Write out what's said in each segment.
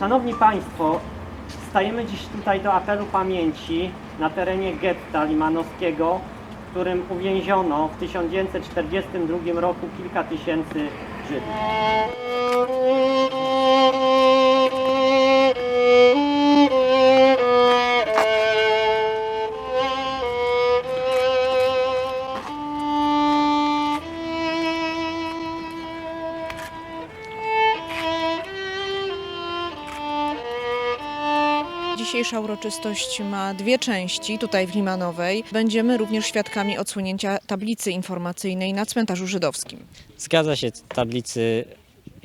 Szanowni Państwo, stajemy dziś tutaj do apelu pamięci na terenie getta limanowskiego, w którym uwięziono w 1942 roku kilka tysięcy Żydów. Dzisiejsza uroczystość ma dwie części tutaj w Limanowej. Będziemy również świadkami odsłonięcia tablicy informacyjnej na cmentarzu żydowskim. Zgadza się, tablicy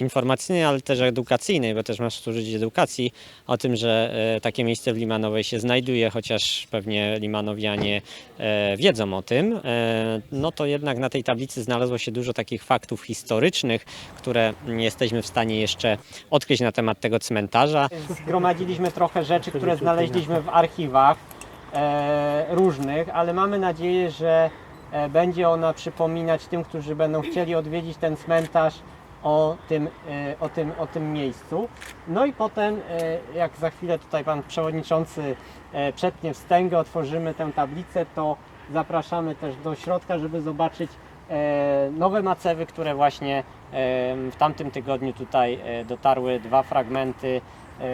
informacyjnej, ale też edukacyjnej, bo też ma służyć edukacji o tym, że e, takie miejsce w Limanowej się znajduje, chociaż pewnie Limanowianie e, wiedzą o tym. E, no to jednak na tej tablicy znalazło się dużo takich faktów historycznych, które jesteśmy w stanie jeszcze odkryć na temat tego cmentarza. Zgromadziliśmy trochę rzeczy, które znaleźliśmy w archiwach różnych, ale mamy nadzieję, że będzie ona przypominać tym, którzy będą chcieli odwiedzić ten cmentarz o tym, e, o tym, o tym miejscu. No i potem, e, jak za chwilę tutaj Pan Przewodniczący e, przetnie wstęgę, otworzymy tę tablicę, to zapraszamy też do środka, żeby zobaczyć nowe macewy, które właśnie w tamtym tygodniu tutaj dotarły. Dwa fragmenty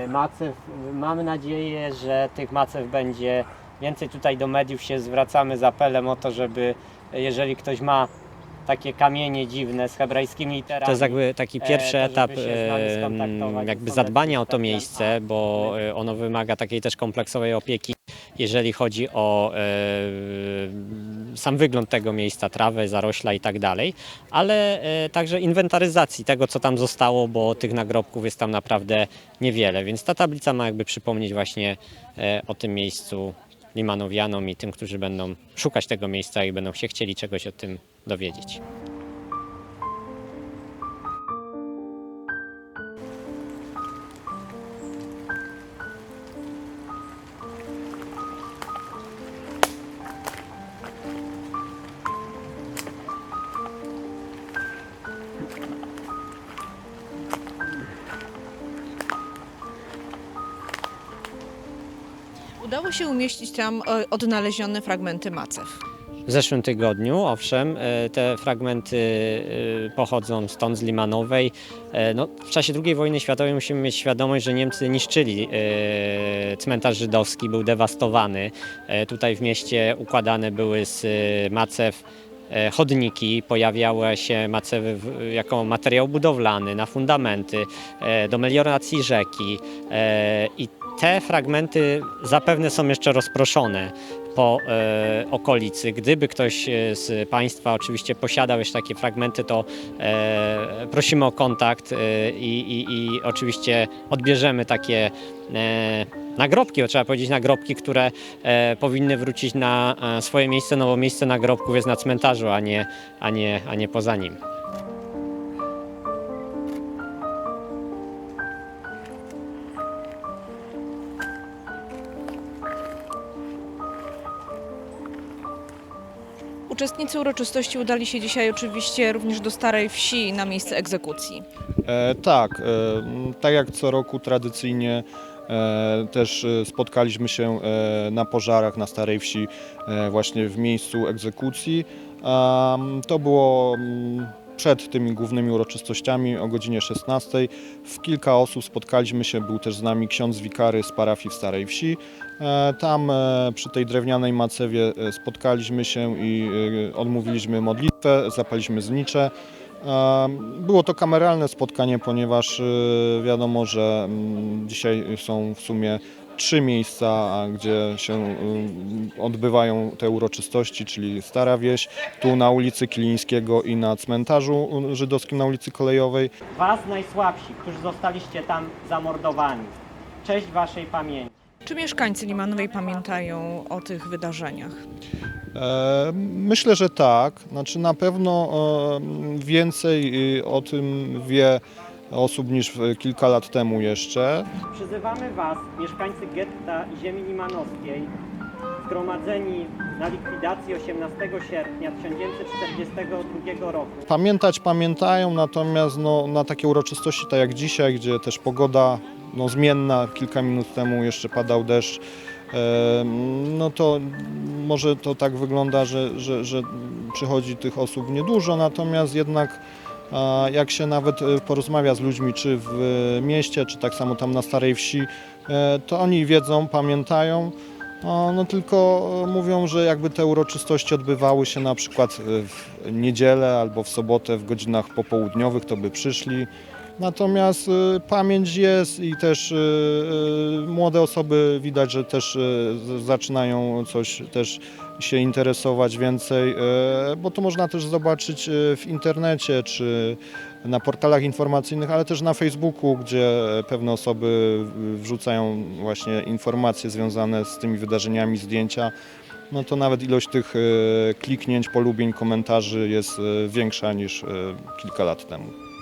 macew. Mamy nadzieję, że tych macew będzie więcej. Tutaj do mediów się zwracamy z apelem o to, żeby jeżeli ktoś ma takie kamienie dziwne z hebrajskimi literami. To jest jakby taki pierwszy e, to etap jakby zadbania o to miejsce, bo e, ono wymaga takiej też kompleksowej opieki, jeżeli chodzi o e, sam wygląd tego miejsca, trawę, zarośla i tak dalej, ale także inwentaryzacji tego, co tam zostało, bo tych nagrobków jest tam naprawdę niewiele, więc ta tablica ma jakby przypomnieć właśnie o tym miejscu Limanowianom i tym, którzy będą szukać tego miejsca i będą się chcieli czegoś o tym dowiedzieć. Udało się umieścić tam e, odnalezione fragmenty macew. W zeszłym tygodniu, owszem, e, te fragmenty e, pochodzą stąd z Limanowej. E, No, w czasie II wojny światowej musimy mieć świadomość, że Niemcy niszczyli cmentarz żydowski, był dewastowany. Tutaj w mieście układane były z macew chodniki, pojawiały się macewy jako materiał budowlany na fundamenty, do melioracji rzeki i te fragmenty zapewne są jeszcze rozproszone po e, okolicy. Gdyby ktoś e, z Państwa oczywiście posiadał jeszcze takie fragmenty, to e, prosimy o kontakt e, i, i, oczywiście odbierzemy takie e, nagrobki, bo trzeba powiedzieć nagrobki, które e, powinny wrócić na e, swoje miejsce, no bo miejsce nagrobków jest na cmentarzu, a nie, a nie, a nie poza nim. Uczestnicy uroczystości udali się dzisiaj oczywiście również do Starej Wsi na miejsce egzekucji. E, tak, e, tak jak co roku tradycyjnie e, też e, spotkaliśmy się e, na pożarach na Starej Wsi e, właśnie w miejscu egzekucji. Am, To było mm, przed tymi głównymi uroczystościami o godzinie 16. W kilka osób spotkaliśmy się, był też z nami ksiądz wikary z parafii w Starej Wsi. E, Tam e, przy tej drewnianej macewie e, spotkaliśmy się i odmówiliśmy modlitwę, zapaliśmy znicze. Było to kameralne spotkanie, ponieważ wiadomo, że mm, dzisiaj są w sumie trzy miejsca, gdzie się mm, odbywają te uroczystości, czyli Stara Wieś, tu na ulicy Kilińskiego i na cmentarzu mm, żydowskim na ulicy Kolejowej. Was najsłabsi, którzy zostaliście tam zamordowani. Cześć Waszej pamięci. Czy mieszkańcy Limanowej pamiętają o tych wydarzeniach? E, Myślę, że tak. Znaczy na pewno e, więcej y, o tym wie osób niż w- kilka lat temu jeszcze. Przyzywamy Was, mieszkańcy getta i ziemi limanowskiej, zgromadzeni na likwidacji 18 sierpnia 1942 roku. Pamiętać pamiętają, natomiast no, na takie uroczystości tak jak dzisiaj, gdzie też pogoda no, zmienna. Kilka minut temu jeszcze padał deszcz. E, No to może to tak wygląda, że, że, że przychodzi tych osób niedużo, natomiast jednak a jak się nawet e, porozmawia z ludźmi, czy w e, mieście, czy tak samo tam na Starej Wsi, e, to oni wiedzą, pamiętają, no tylko mówią, że jakby te uroczystości odbywały się na przykład w niedzielę albo w sobotę w godzinach popołudniowych, to by przyszli. Natomiast e, pamięć jest i też e, e, młode osoby widać, że też zaczynają coś też się interesować więcej, bo to można też zobaczyć w internecie czy na portalach informacyjnych, ale też na Facebooku, gdzie pewne osoby wrzucają właśnie informacje związane z tymi wydarzeniami, zdjęcia. No to nawet ilość tych kliknięć, polubień, komentarzy jest większa niż kilka lat temu.